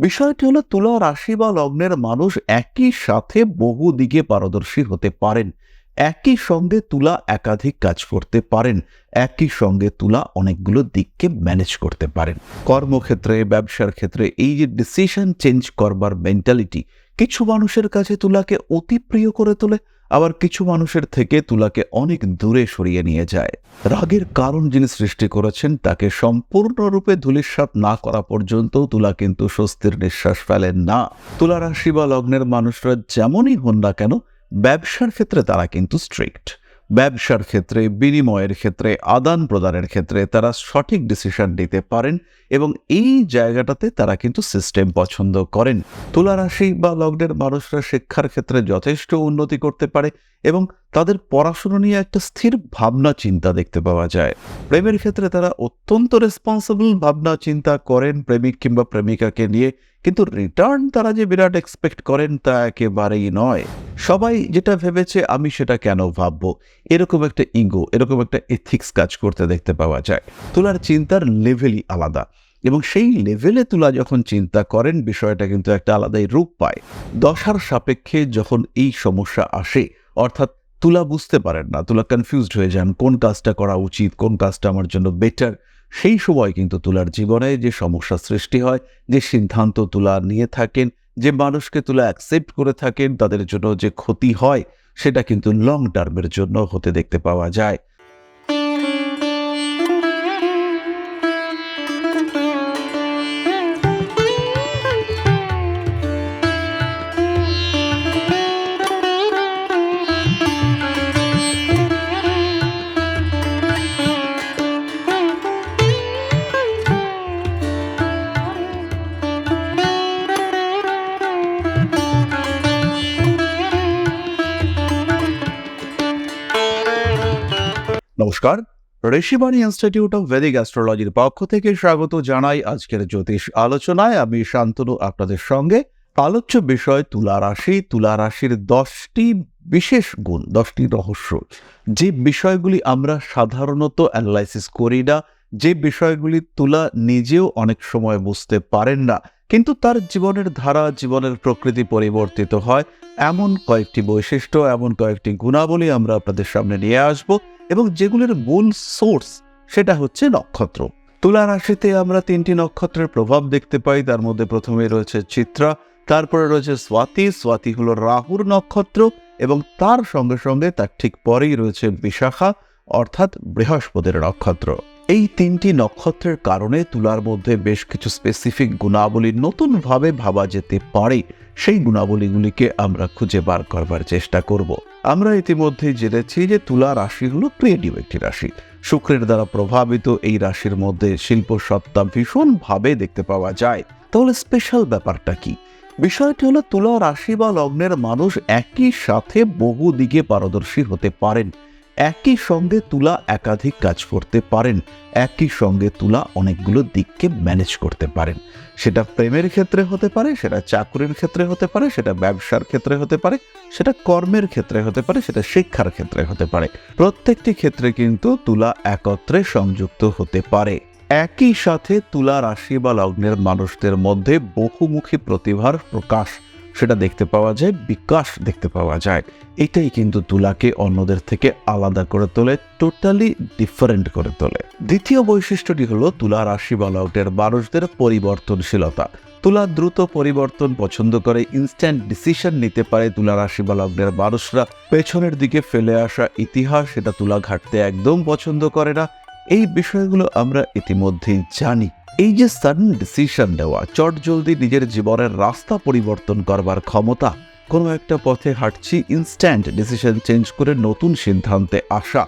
বিষয়টি হলো তুলা রাশি বা লগ্নের মানুষ একই সাথে বহু দিকে পারদর্শী হতে পারেন। একই সঙ্গে তুলা একাধিক কাজ করতে পারেন। একই সঙ্গে তুলা অনেকগুলো দিককে ম্যানেজ করতে পারেন। কর্মক্ষেত্রে, ব্যবসার ক্ষেত্রে এই যে ডিসিশন চেঞ্জ করবার মেন্টালিটি কিছু মানুষের কাছে তুলাকে অতি প্রিয় করে তোলে। আবার কিছু মানুষের থেকে তুলাকে অনেক দূরে সরিয়ে নিয়ে যায়। রাগের কারণ যিনি সৃষ্টি করেছেন, তাকে সম্পূর্ণরূপে ধূলিসাৎ না করা পর্যন্ত তুলা কিন্তু স্বস্তির নিঃশ্বাস ফেলেন না। তুলা রাশি বা লগ্নের মানুষরা যেমনই হন না কেন, ব্যবসার ক্ষেত্রে তারা কিন্তু স্ট্রিক্ট ব্যবসার ক্ষেত্রে, বিনিময়ের ক্ষেত্রে, আদান প্রদানের ক্ষেত্রে তারা সঠিক ডিসিশন নিতে পারেন এবং এই জায়গাটাতে তারা কিন্তু সিস্টেম পছন্দ করেন। তুলা রাশি বা লগ্নের মানুষরা শিক্ষার ক্ষেত্রে যথেষ্ট উন্নতি করতে পারে এবং তাদের পড়াশুনো নিয়ে একটা স্থির ভাবনা চিন্তা দেখতে পাওয়া যায়। প্রেমের ক্ষেত্রে তারা অত্যন্ত রেসপন্সিবল ভাবনা চিন্তা করেন প্রেমিক কিংবা প্রেমিকাকে নিয়ে, কিন্তু রিটার্ন তারা যে বিরাট এক্সপেক্ট করেন তা একেবারেই নয়। সবাই যেটা ভেবেছে, আমি সেটা কেন ভাববো? এরকম একটা ইগো এরকম একটা এথিক্স কাজ করতে দেখতে পাওয়া যায়। তুলার চিন্তার লেভেলই আলাদা এবং সেই লেভেলে তুলা যখন চিন্তা করেন, বিষয়টা কিন্তু একটা আলাদাই রূপ পায়। দশার সাপেক্ষে যখন এই সমস্যা আসে অর্থাৎ তুলা বুঝতে পারেন না, তুলা কনফিউজড হয়ে যান, কোন কাজটা করা উচিত, কোন কাজটা আমার জন্য বেটার সেই সময় কিন্তু তুলার জীবনে যে সমস্যা সৃষ্টি হয়, যে সিদ্ধান্ত তুলা নিয়ে থাকেন, যে মানুষকে তুলা অ্যাকসেপ্ট করে থাকেন, তাদের জন্য যে ক্ষতি হয়, সেটা কিন্তু লং টার্মের জন্য হতে দেখতে পাওয়া যায়। নমস্কার। ঋষিবাণী ইনস্টিটিউট অফ ভেদিক অ্যাস্ট্রোলজির পক্ষ থেকে স্বাগত জানাই আজকের জ্যোতিষ আলোচনায়। আমি শান্তনু, আপনাদের সঙ্গে। আলোচ্য বিষয় তুলা রাশি। তুলা রাশির দশটি বিশেষ গুণ, দশটি রহস্য। যে বিষয়গুলি আমরা সাধারণত অ্যানালাইসিস করি না, যে বিষয়গুলি তুলা নিজেও অনেক সময় বুঝতে পারেন না, কিন্তু তার জীবনের ধারা, জীবনের প্রকৃতি পরিবর্তিত হয়। এমন কয়েকটি বৈশিষ্ট্য, এমন কয়েকটি গুণাবলী আমরা আপনাদের সামনে নিয়ে আসব। এবং যেগুলির মূল সোর্স সেটা হচ্ছে নক্ষত্র। তুলা রাশিতে আমরা তিনটি নক্ষত্রের প্রভাব দেখতে পাই। তার মধ্যে প্রথমে রয়েছে চিত্রা, তারপরে রয়েছে স্বাতি। স্বাতি হলো রাহুর নক্ষত্র এবং তার সঙ্গে সঙ্গে তার ঠিক পরেই রয়েছে বিশাখা, অর্থাৎ বৃহস্পতির নক্ষত্র। এই তিনটি নক্ষত্রের কারণে তুলার মধ্যে বেশ কিছু স্পেসিফিক গুণাবলী নতুনভাবে ভাবা যেতে পারে। সেই গুণাবলীগুলিকে আমরা খুঁজে বার করবার চেষ্টা করব। আমরা ইতিমধ্যে জেনেছি যে তুলা রাশি হলো ক্রিয়েটিভ একটি রাশি। শুক্রের দ্বারা প্রভাবিত এই রাশির মধ্যে শিল্প সত্তা ভীষণভাবে দেখতে পাওয়া যায়। তাহলে স্পেশাল ব্যাপারটা কি? বিষয়টি হলো তুলা রাশি বা লগ্নের মানুষ একই সাথে বহু দিকে পারদর্শী হতে পারেন। একই সঙ্গে তুলা একাধিক কাজ করতে পারেন, একই সঙ্গে তুলা অনেকগুলো দিককে ম্যানেজ করতে পারেন। সেটা প্রেমের ক্ষেত্রে হতে পারে, সেটা চাকরির ক্ষেত্রে হতে পারে, সেটা ব্যবসার ক্ষেত্রে হতে পারে, সেটা কর্মের ক্ষেত্রে হতে পারে, সেটা শিক্ষার ক্ষেত্রে হতে পারে। প্রত্যেকটি ক্ষেত্রে কিন্তু তুলা একত্রে সংযুক্ত হতে পারে। একই সাথে তুলা রাশি বা লগ্নের মানুষদের মধ্যে বহুমুখী প্রতিভার প্রকাশ সেটা দেখতে পাওয়া যায়, বিকাশ দেখতে পাওয়া যায়। এটাই কিন্তু তুলাকে অন্যদের থেকে আলাদা করে তোলে টোটালি ডিফারেন্ট করে তোলে। দ্বিতীয় বৈশিষ্ট্যটি হলো তুলা রাশি বা লগ্নের মানুষদের পরিবর্তনশীলতা। তুলা দ্রুত পরিবর্তন পছন্দ করে ইনস্ট্যান্ট ডিসিশন নিতে পারে তুলা রাশি বা লগ্নের মানুষরা। পেছনের দিকে ফেলে আসা ইতিহাস, সেটা তুলা ঘাটতে একদম পছন্দ করে না। এই বিষয়গুলো আমরা ইতিমধ্যেই জানি। এই যে সাডেন ডিসিশন নেওয়া, চট জলদি নিজের জীবনের রাস্তা পরিবর্তন করবার ক্ষমতা, কোনো একটা পথে হাঁটছি ইনস্ট্যান্ট ডিসিশন চেঞ্জ করে নতুন সিদ্ধান্তে আসা,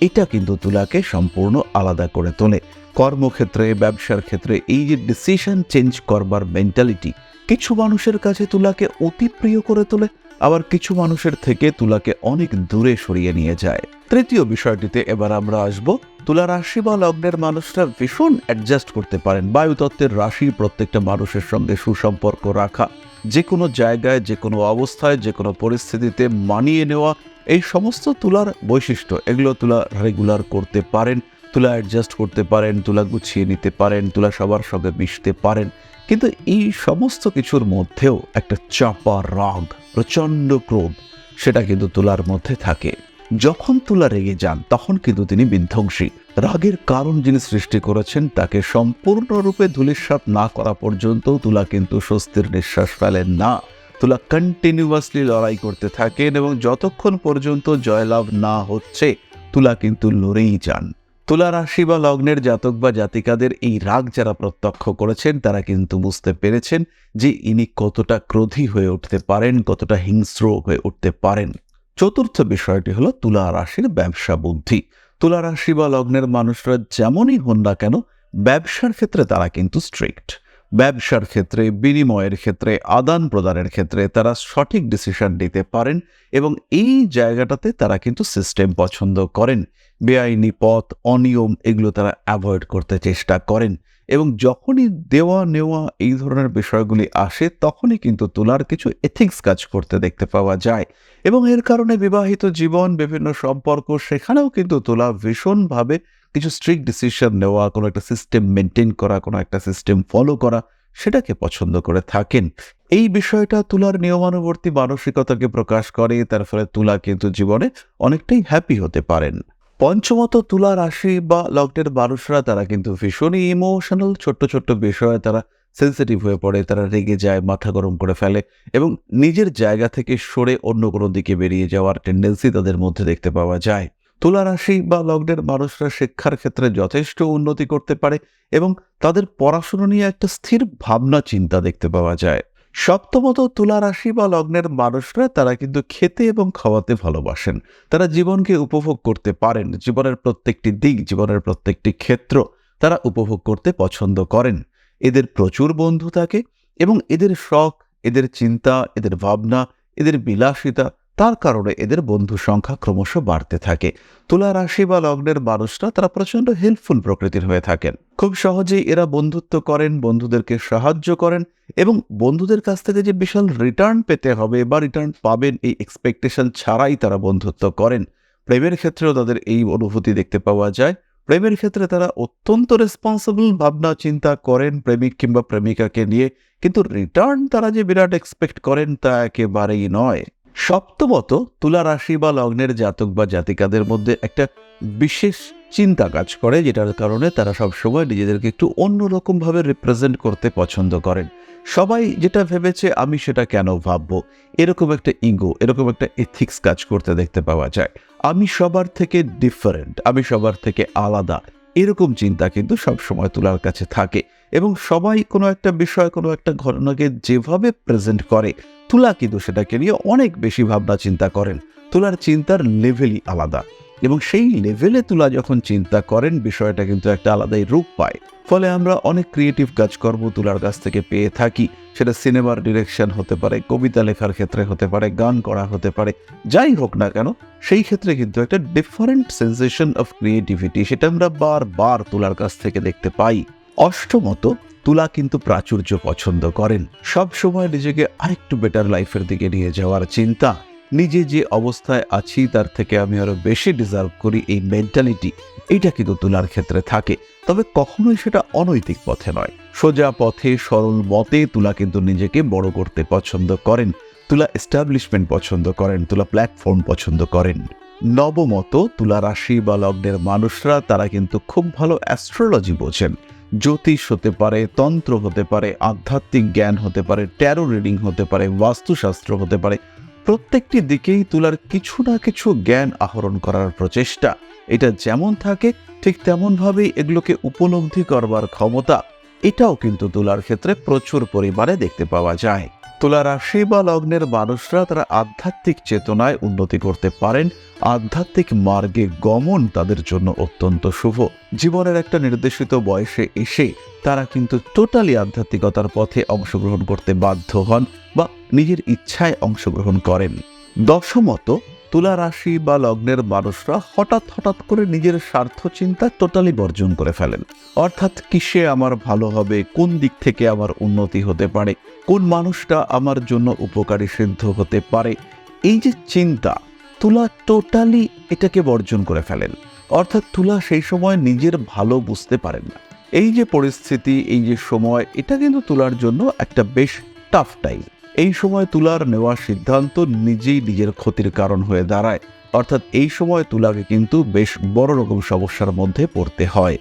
এটা কিন্তু তুলাকে সম্পূর্ণ আলাদা করে তোলে। কর্মক্ষেত্রে, ব্যবসার ক্ষেত্রে এই যে ডিসিশন চেঞ্জ করবার মেন্টালিটি কিছু মানুষের কাছে তুলাকে অতি প্রিয় করে তোলে, আবার কিছু মানুষের থেকে তুলাকে অনেক দূরে সরিয়ে নিয়ে যায়। তৃতীয় বিষয়টিতে এবার আমরা আসব তুলা রাশি বা লগ্নের মানুষরা ভীষণ অ্যাডজাস্ট করতে পারেন। বায়ুতত্ত্বের রাশি প্রত্যেকটা মানুষের সঙ্গে সুসম্পর্ক রাখা। যে কোনো জায়গায় যে কোনো অবস্থায় যে কোনো পরিস্থিতিতে মানিয়ে নেওয়া এই সমস্ত তুলার বৈশিষ্ট্য। এগুলো তুলা রেগুলার করতে পারেন, তুলা অ্যাডজাস্ট করতে পারেন, তুলা গুছিয়ে নিতে পারেন, তুলা সবার সঙ্গে মিশতে পারেন। কিন্তু এই সমস্ত কিছুর মধ্যেও একটা চাপা রাগ, প্রচণ্ড ক্রোধ, সেটা কিন্তু তুলার মধ্যে থাকে। যখন তুলা রেগে যান, তখন কিন্তু তিনি বিধ্বংসী। রাগের কারণ যিনি সৃষ্টি করেছেন, তাকে সম্পূর্ণরূপে ধুলিস্বাত না করা পর্যন্ত তুলা কিন্তু স্বস্তির নিঃশ্বাস ফেলেন না। তুলা কন্টিনিউয়াসলি লড়াই করতে থাকেন এবং যতক্ষণ পর্যন্ত জয়লাভ না হচ্ছে, তুলা কিন্তু লড়েই যান। তুলা রাশি বা লগ্নের জাতক বা জাতিকাদের এই রাগ যারা প্রত্যক্ষ করেছেন, তারা কিন্তু বুঝতে পেরেছেন যে ইনি কতটা ক্রোধী হয়ে উঠতে পারেন, কতটা হিংস্র হয়ে উঠতে পারেন। চতুর্থ বিষয়টি হলো তুলা রাশির ব্যবসা বুদ্ধি। তুলা রাশি বা লগ্নের মানুষরা যেমনই হন না কেন, ব্যবসার ক্ষেত্রে তারা কিন্তু স্ট্রিক্ট ব্যবসার ক্ষেত্রে, বিনিময়ের ক্ষেত্রে, আদান প্রদানের ক্ষেত্রে তারা সঠিক ডিসিশন নিতে পারেন এবং এই জায়গাটাতে তারা কিন্তু সিস্টেম পছন্দ করেন। বেআইনি পথ, অনিয়ম, এগুলো তারা অ্যাভয়েড করতে চেষ্টা করেন। এবং যখনই দেওয়া নেওয়া এই ধরনের বিষয়গুলি আসে, তখনই কিন্তু তুলার কিছু এথিক্স কাজ করতে দেখতে পাওয়া যায়। এবং এর কারণে বিবাহিত জীবন, বিভিন্ন সম্পর্ক, সেখানেও কিন্তু তুলা ভীষণভাবে কিছু স্ট্রিক্ট ডিসিশন নেওয়া, কোনো একটা সিস্টেম মেনটেন করা, কোনো একটা সিস্টেম ফলো করা, সেটাকে পছন্দ করে থাকেন। এই বিষয়টা তুলার নিয়মানুবর্তী মানসিকতাকে প্রকাশ করে, তার ফলে তুলা কিন্তু জীবনে অনেকটাই হ্যাপি হতে পারেন। পঞ্চমত তুলা রাশি বা লগ্নের মানুষরা, তারা কিন্তু ভীষণই ইমোশনাল ছোট্ট ছোট্ট বিষয়ে তারা সেন্সিটিভ হয়ে পড়ে, তারা রেগে যায়, মাথা গরম করে ফেলে এবং নিজের জায়গা থেকে সরে অন্য কোনো দিকে বেরিয়ে যাওয়ার টেন্ডেন্সি তাদের মধ্যে দেখতে পাওয়া যায়। তুলা রাশি বা লগ্নের মানুষরা শিক্ষার ক্ষেত্রে যথেষ্ট উন্নতি করতে পারে এবং তাদের পড়াশুনো নিয়ে একটা স্থির ভাবনা, চিন্তা দেখতে পাওয়া যায়। সপ্তমত তুলা রাশি বা লগ্নের মানুষরা তারা কিন্তু খেতে এবং খাওয়াতে ভালোবাসেন। তারা জীবনকে উপভোগ করতে পারেন। জীবনের প্রত্যেকটি দিক, জীবনের প্রত্যেকটি ক্ষেত্র তারা উপভোগ করতে পছন্দ করেন। এদের প্রচুর বন্ধু থাকে এবং এদের শখ, এদের চিন্তা, এদের ভাবনা, এদের বিলাসিতা তার কারণে এদের বন্ধু সংখ্যা ক্রমশ বাড়তে থাকে। তুলা রাশি বা লগ্নের মানুষরা তারা প্রচণ্ড হেল্পফুল প্রকৃতির হয়ে থাকেন। খুব সহজেই এরা বন্ধুত্ব করেন, বন্ধুদেরকে সাহায্য করেন এবং বন্ধুদের কাছ থেকে যে বিশাল রিটার্ন পেতে হবে বা রিটার্ন পাবেন এই এক্সপেকটেশন ছাড়াই তারা বন্ধুত্ব করেন। প্রেমের ক্ষেত্রেও তাদের এই অনুভূতি দেখতে পাওয়া যায়। প্রেমের ক্ষেত্রে তারা অত্যন্ত রেসপন্সিবল ভাবনা চিন্তা করেন প্রেমিক কিংবা প্রেমিকাকে নিয়ে। কিন্তু রিটার্ন তারা যে বিরাট এক্সপেক্ট করেন তা একেবারেই নয়। সপ্তমত তুলা রাশি বা লগ্নের জাতক বা জাতিকাদের মধ্যে একটা বিশেষ চিন্তা কাজ করে, যেটার কারণে তারা সবসময় নিজেদেরকে একটু অন্যরকমভাবে রিপ্রেজেন্ট করতে পছন্দ করেন। সবাই যেটা ভেবেছে, আমি সেটা কেন ভাববো? এরকম একটা ইগো এরকম একটা এথিক্স কাজ করতে দেখতে পাওয়া যায়। আমি সবার থেকে ডিফারেন্ট আমি সবার থেকে আলাদা, এরকম চিন্তা কিন্তু সবসময় তুলার কাছে থাকে। এবং সবাই কোনো একটা বিষয়, কোনো একটা ঘটনাকে যেভাবে প্রেজেন্ট করে তুলা কিন্তু সেটাকে নিয়ে অনেক বেশি ভাবনা চিন্তা করেন। তুলার চিন্তার লেভেলই আলাদা এবং সেই লেভেলে তুলা যখন চিন্তা করেন, বিষয়টা কিন্তু একটা আলাদাই রূপ পায়। ফলে আমরা অনেক ক্রিয়েটিভ কাজকর্ম তুলার কাছ থেকে পেয়ে থাকি। সেটা সিনেমার ডিরেকশন হতে পারে, কবিতা লেখার ক্ষেত্রে হতে পারে, গান করা হতে পারে, যাই হোক না কেন, সেই ক্ষেত্রে কিন্তু একটা ডিফারেন্ট সেন্সেশন অফ ক্রিয়েটিভিটি সেটা আমরা বারবার তুলার কাছ থেকে দেখতে পাই। অষ্টমত তুলা কিন্তু প্রাচুর্য পছন্দ করেন। সব সময় নিজেকে আরেকটু বেটার লাইফের দিকে নিয়ে যাওয়ার চিন্তা। নিজে যে অবস্থায় আছি, তার থেকে আমি আরও বেশি ডিজার্ভ করি এই মেন্টালিটি এটা কিন্তু তুলার ক্ষেত্রে থাকে। তবে কখনোই সেটা অনৈতিক পথে নয়। সোজা পথে, সরল মতে তুলা কিন্তু নিজেকে বড় করতে পছন্দ করেন। তুলা এস্টাবলিশমেন্ট পছন্দ করেন, তুলা প্ল্যাটফর্ম পছন্দ করেন। নবমত তুলা রাশি বা লগ্নের মানুষরা, তারা কিন্তু খুব ভালো অ্যাস্ট্রোলজি বোঝেন। জ্যোতিষ হতে পারে, তন্ত্র হতে পারে, আধ্যাত্মিক জ্ঞান হতে পারে ট্যারো রিডিং হতে পারে, বাস্তুশাস্ত্র হতে পারে। প্রত্যেকটি দিকেই তুলার কিছু না কিছু জ্ঞান আহরণ করার প্রচেষ্টা। এটা যেমন থাকে, ঠিক তেমনভাবেই এগুলোকে উপলব্ধি করবার ক্ষমতা। এটাও কিন্তু তুলার ক্ষেত্রে প্রচুর পরিমাণে দেখতে পাওয়া যায়। তুলা রাশি বা লগ্নের মানুষরা তারা আধ্যাত্মিক চেতনায় উন্নতি করতে পারেন। আধ্যাত্মিক মার্গে গমন তাদের জন্য অত্যন্ত শুভ। জীবনের একটা নির্দেশিত বয়সে এসে তারা কিন্তু টোটালি আধ্যাত্মিকতার পথে অংশগ্রহণ করতে বাধ্য হন বা নিজের ইচ্ছায় অংশগ্রহণ করেন। দশমত তুলা রাশি বা লগ্নের মানুষরা হঠাৎ হঠাৎ করে নিজের স্বার্থ চিন্তা টোটালি বর্জন করে ফেলেন। অর্থাৎ কিসে আমার ভালো হবে, কোন দিক থেকে আমার উন্নতি হতে পারে, কোন মানুষটা আমার জন্য উপকারী সিদ্ধ হতে পারে, এই যে চিন্তা, তুলা টোটালি এটাকে বর্জন করে ফেলেন। অর্থাৎ তুলা সেই সময় নিজের ভালো বুঝতে পারেন না। এই যে পরিস্থিতি, এই যে সময়, এটা কিন্তু তুলার জন্য একটা বেশ টাফ টাইম এই সময় তুলার নেওয়া সিদ্ধান্ত নিজেই নিজের ক্ষতির কারণ হয়ে দাঁড়ায়। অর্থাৎ এই সময় তুলাকে কিন্তু বেশ বড় রকম সমস্যার মধ্যে পড়তে হয়।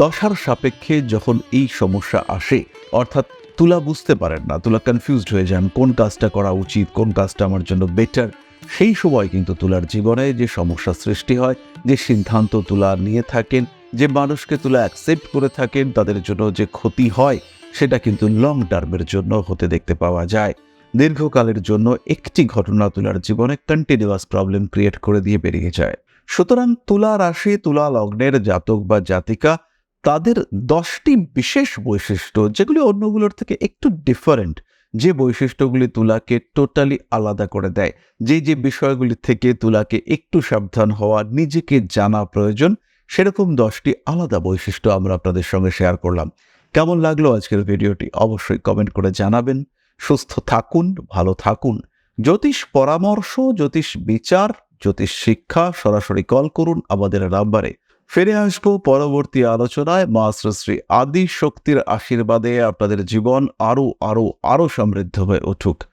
দশার সাপেক্ষে যখন এই সমস্যা আসে, অর্থাৎ তুলা বুঝতে পারেন না, তুলা কনফিউজড হয়ে যান, কোন কাজটা করা উচিত, কোন কাজটা আমার জন্য বেটার সেই সময় কিন্তু তুলার জীবনে যে সমস্যা সৃষ্টি হয়, যে সিদ্ধান্ত তুলা নিয়ে থাকেন, যে মানুষকে তুলা অ্যাকসেপ্ট করে থাকেন, তাদের জন্য যে ক্ষতি হয়, সেটা কিন্তু লং টার্মের জন্য হতে দেখতে পাওয়া যায়। দীর্ঘকালের জন্য একটি ঘটনা তুলার জীবনে কন্টিনিউয়াস প্রবলেম ক্রিয়েট করে দিয়ে বেরিয়ে যায়। সুতরাং তুলা রাশি, তুলা লগ্নের জাতক বা জাতিকা, তাদের দশটি বিশেষ বৈশিষ্ট্য, যেগুলি অন্যগুলোর থেকে একটু ডিফারেন্ট যে বৈশিষ্ট্যগুলি তুলাকে টোটালি আলাদা করে দেয়। যে যে বিষয়গুলি থেকে তুলাকে একটু সাবধান হওয়া, নিজেকে জানা প্রয়োজন, সেরকম দশটি আলাদা বৈশিষ্ট্য আমরা আপনাদের সঙ্গে শেয়ার করলাম। কেমন লাগল আজকের ভিডিওটি অবশ্যই কমেন্ট করে জানাবেন। সুস্থ থাকুন, ভালো থাকুন। জ্যোতিষ পরামর্শ, জ্যোতিষ বিচার, জ্যোতিষ শিক্ষা, সরাসরি কল করুন আমাদের নাম্বারে। ফিরে আসব পরবর্তী আলোচনায়। মা শ্রী আদি শক্তির আশীর্বাদে আপনাদের জীবন আরও আরও আরও সমৃদ্ধ হয়ে উঠুক।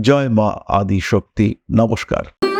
জয় মা আদি শক্তি। নমস্কার।